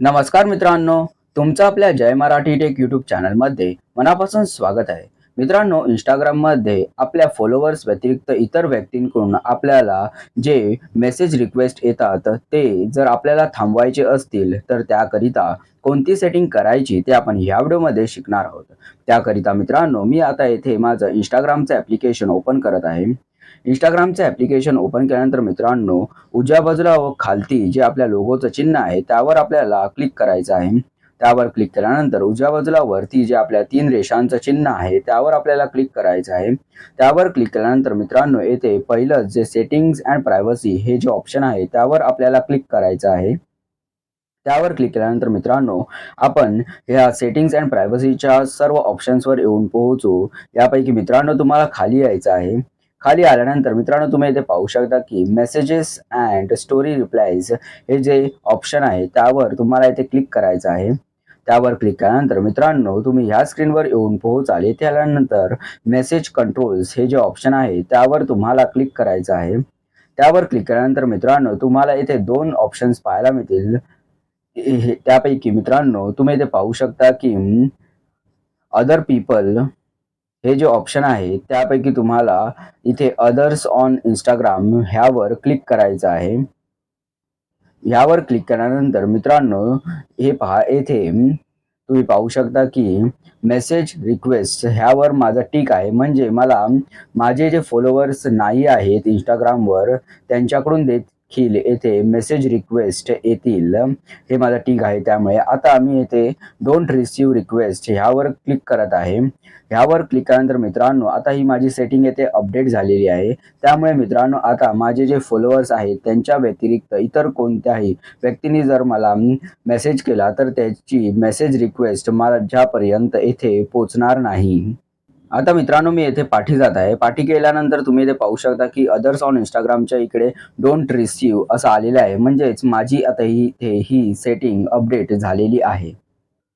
नमस्कार मित्रांनो तुमचं आपल्या जय मराठी टेक यूट्यूब चॅनलमध्ये मनापासून स्वागत आहे. मित्रांनो इंस्टाग्राममध्ये आपल्या फॉलोअर्स व्यतिरिक्त इतर व्यक्तींकडून आपल्याला जे मेसेज रिक्वेस्ट येतात ते जर आपल्याला थांबवायचे असतील तर त्याकरिता कोणती सेटिंग करायची ते आपण ह्या व्हिडिओमध्ये शिकणार आहोत. त्याकरिता मित्रांनो मी आता येथे माझं इंस्टाग्रामचं ॲप्लिकेशन ओपन करत आहे. इंस्टाग्रामचं ॲप्लिकेशन ओपन केल्यानंतर मित्रांनो उजव्या बाजूला व खालती जे आपल्या लोगोचं चिन्ह आहे त्यावर आपल्याला क्लिक करायचं आहे. त्यावर क्लिक केल्यानंतर उजव्या बाजूला वरती जे आपल्या तीन रेषांचं चिन्ह आहे त्यावर आपल्याला क्लिक करायचं आहे. त्यावर क्लिक केल्यानंतर मित्रांनो येथे पहिलं जे सेटिंग्स अँड प्रायव्हसी हे जे ऑप्शन आहे त्यावर आपल्याला क्लिक करायचं आहे. त्यावर क्लिक केल्यानंतर मित्रांनो आपण ह्या सेटिंग्स अँड प्रायव्हसीच्या सर्व ऑप्शन्सवर येऊन पोहोचू. यापैकी मित्रांनो तुम्हाला खाली यायचं आहे. खाली आल्यानंतर मित्रांनो तुम्ही इथे पाहू शकता की मेसेजेस अँड स्टोरी रिप्लायज हे जे ऑप्शन आहे त्यावर तुम्हाला इथे क्लिक करायचं आहे. त्यावर क्लिक केल्यानंतर मित्रांनो तुम्ही ह्या स्क्रीनवर येऊन पोहोचाल. इथे आल्यानंतर मेसेज कंट्रोल्स हे जे ऑप्शन आहे त्यावर तुम्हाला क्लिक करायचं आहे. त्यावर क्लिक केल्यानंतर मित्रांनो तुम्हाला इथे दोन ऑप्शन्स पाहायला मिळतील. हे- त्यापैकी मित्रांनो तुम्ही इथे पाहू शकता की अदर पीपल हे जे ऑप्शन आहे त्यापैकी तुम्हाला इथे अदर्स ऑन इंस्टाग्राम ह्यावर क्लिक करायचं आहे. ह्यावर क्लिक केल्यानंतर मित्रांनो हे पहा येथे तुम्ही पाहू शकता की मेसेज रिक्वेस्ट ह्यावर माझा टिक आहे. म्हणजे मला माझे जे फॉलोअर्स नाही आहेत इंस्टाग्रामवर त्यांच्याकडून देत खील येथे मेसेज रिक्वेस्ट येतील. हे माझा ठीक आहे त्यामुळे आता आम्ही येथे डोंट रिसिव्ह रिक्वेस्ट ह्यावर क्लिक करत आहे. ह्यावर क्लिक केल्यानंतर मित्रांनो आता ही माझी सेटिंग येथे अपडेट झालेली आहे. त्यामुळे मित्रांनो आता माझे जे फॉलोअर्स आहेत त्यांच्या व्यतिरिक्त इतर कोणत्याही व्यक्तीने जर मला मेसेज केला तर त्याची मेसेज रिक्वेस्ट माझ्यापर्यंत येथे पोचणार नाही. आता मित्रांनो मी येथे पाठी जात आहे. पाठी केल्यानंतर तुम्ही इथे पाहू शकता की अदर्स ऑन इंस्टाग्रामच्या इकडे डोंट रिसीव असं आलेलं आहे. म्हणजेच माझी आता ही इथे ही सेटिंग अपडेट झालेली आहे.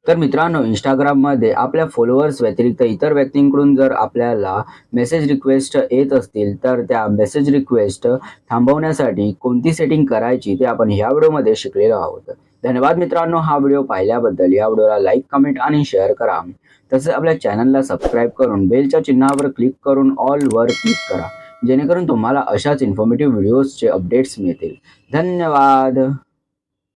तर मित्रांनो इंस्टाग्राममध्ये आपल्या फॉलोअर्स व्यतिरिक्त इतर व्यक्तींकडून जर आपल्याला मेसेज रिक्वेस्ट येत असतील तर त्या मेसेज रिक्वेस्ट थांबवण्यासाठी कोणती सेटिंग करायची ते आपण ह्या व्हिडिओमध्ये शिकलेलो आहोत. धन्यवाद मित्रांनो हा व्हिडिओ पाहिल्याबद्दल. या व्हिडिओला लाईक कमेंट आणि शेअर करा. तसेच आपल्या चॅनलला सबस्क्राईब करून बेलच्या चिन्हावर क्लिक करून ऑलवर क्लिक करा. जेणेकरून तुम्हाला अशाच इन्फॉर्मेटिव्ह व्हिडिओजचे अपडेट्स मिळतील. धन्यवाद!